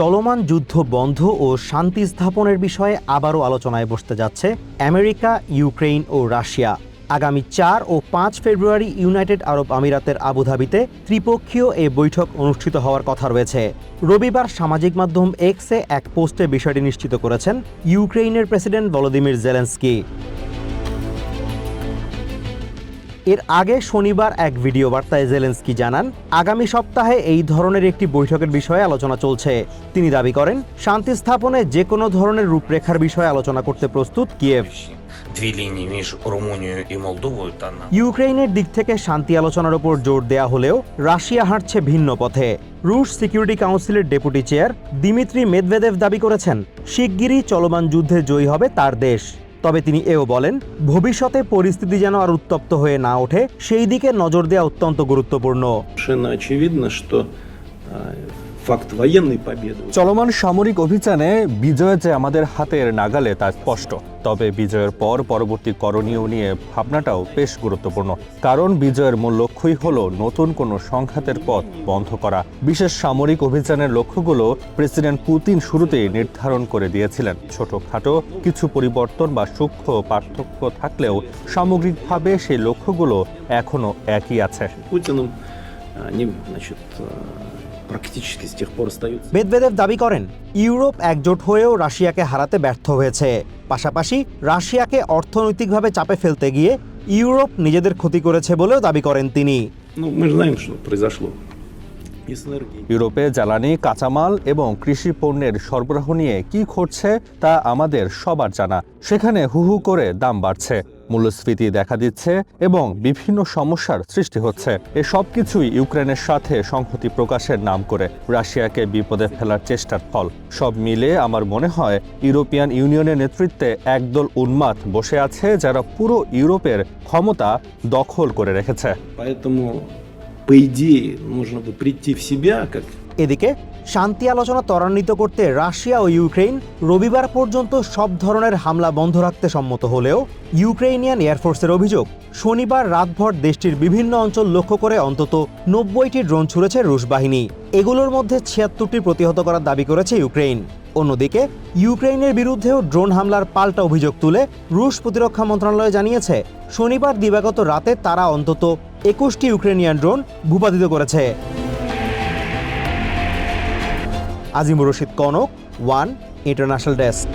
চলমান যুদ্ধ বন্ধ ও শান্তি স্থাপনের বিষয়ে আবারও আলোচনায় বসতে যাচ্ছে আমেরিকা ইউক্রেন ও রাশিয়া। আগামী চার ও পাঁচ ফেব্রুয়ারি ইউনাইটেড আরব আমিরাতের আবুধাবিতে ত্রিপক্ষীয় এ বৈঠক অনুষ্ঠিত হওয়ার কথা রয়েছে। রবিবার সামাজিক মাধ্যম এক্সে এক পোস্টে বিষয়টি নিশ্চিত করেছেন ইউক্রেনের প্রেসিডেন্ট ভলোদিমির জেলেন্সকি। এর আগে শনিবার এক ভিডিও বার্তায় জেলেন্সকি জানান আগামী সপ্তাহে এই ধরনের একটি বৈঠকের বিষয়ে আলোচনা চলছে। তিনি দাবি করেন শান্তি স্থাপনে যে কোনো ধরনের রূপরেখার বিষয়ে আলোচনা করতে প্রস্তুত কিয়েভ। ইউক্রেনের দিক থেকে শান্তি আলোচনার উপর জোর দেয়া হলেও রাশিয়া হাঁটছে ভিন্ন পথে। রুশ সিকিউরিটি কাউন্সিলের ডেপুটি চেয়ার দিমিত্রি মেদভেদেভ দাবি করেছেন শিগগিরই চলমান যুদ্ধে জয়ী হবে তার দেশ। তবে তিনি এও বলেন, ভবিষ্যতে পরিস্থিতি যেন আর উত্তপ্ত হয়ে না ওঠে, সেই দিকে নজর দেওয়া অত্যন্ত গুরুত্বপূর্ণ। Совершенно очевидно, что а, факт военной победы চলমান সামরিক অভিযানে বিজয় যে আমাদের হাতের নাগালে তা স্পষ্ট তবে বিজয়ের পর পরবর্তী করণীয় নিয়ে ভাবনাটাও বেশ গুরুত্বপূর্ণ কারণ বিজয়ের মূল লক্ষ্যই হল নতুন কোনো সংঘাতের পথ বন্ধ করা বিশেষ সামরিক অভিযানের লক্ষ্যগুলো প্রেসিডেন্ট পুতিন শুরুতেই নির্ধারণ করে দিয়েছিলেন ছোটখাটো কিছু পরিবর্তন বা সূক্ষ্ম পার্থক্য থাকলেও সামগ্রিকভাবে সেই লক্ষ্যগুলো এখনও একই আছে Путиным, они, значит, а, практически с тех пор остаются. মেদভেদেভ দাবি করেন ইউরোপ একজোট হয়েও রাশিয়াকে হারাতে ব্যর্থ হয়েছে পাশাপাশি রাশিয়াকে অর্থনৈতিকভাবে চাপে ফেলতে গিয়ে ইউরোপ নিজেদের ক্ষতি করেছে বলেও দাবি করেন তিনি Ну, мы же знаем, что произошло. И с энергией. ইউরোপে জ্বালানি কাঁচামাল এবং কৃষি পণ্যের সরবরাহ নিয়ে কি ঘটছে তা আমাদের সবার জানা সেখানে হু হু করে দাম বাড়ছে মূল্যস্ফীতি দেখা দিচ্ছে এবং বিভিন্ন সমস্যার সৃষ্টি হচ্ছে এ সব কিছুই ইউক্রেনের সাথে সংহতি প্রকাশের নাম করে রাশিয়াকে বিপদে ফেলার চেষ্টার ফল সব মিলে আমার মনে হয় ইউরোপিয়ান ইউনিয়নের নেতৃত্বে একদল উন্মাদ বসে আছে যারা পুরো ইউরোপের ক্ষমতা দখল করে রেখেছে Поэтому, по идее, нужно бы прийти в себя, как এদিকে, শান্তি আলোচনা ত্বরান্বিত করতে রাশিয়া ও ইউক্রেন রবিবার পর্যন্ত সব ধরনের হামলা বন্ধ রাখতে সম্মত হলেও ইউক্রেনিয়ান এয়ারফোর্সের অভিযোগ, শনিবার রাতভর দেশটির বিভিন্ন অঞ্চল লক্ষ্য করে অন্তত নব্বইটি ড্রোন ছুড়েছে রুশ বাহিনী। এগুলোর মধ্যে ছিয়াত্তরটি প্রতিহত করার দাবি করেছে ইউক্রেন অন্যদিকে ইউক্রেনের বিরুদ্ধেও ড্রোন হামলার পাল্টা অভিযোগ তুলে রুশ প্রতিরক্ষা মন্ত্রণালয় জানিয়েছে, শনিবার দিবাগত রাতে তারা অন্তত একুশটি ইউক্রেনিয়ান ড্রোন ভূপাতিত করেছে। Azimur Rashid Kanak one international desk.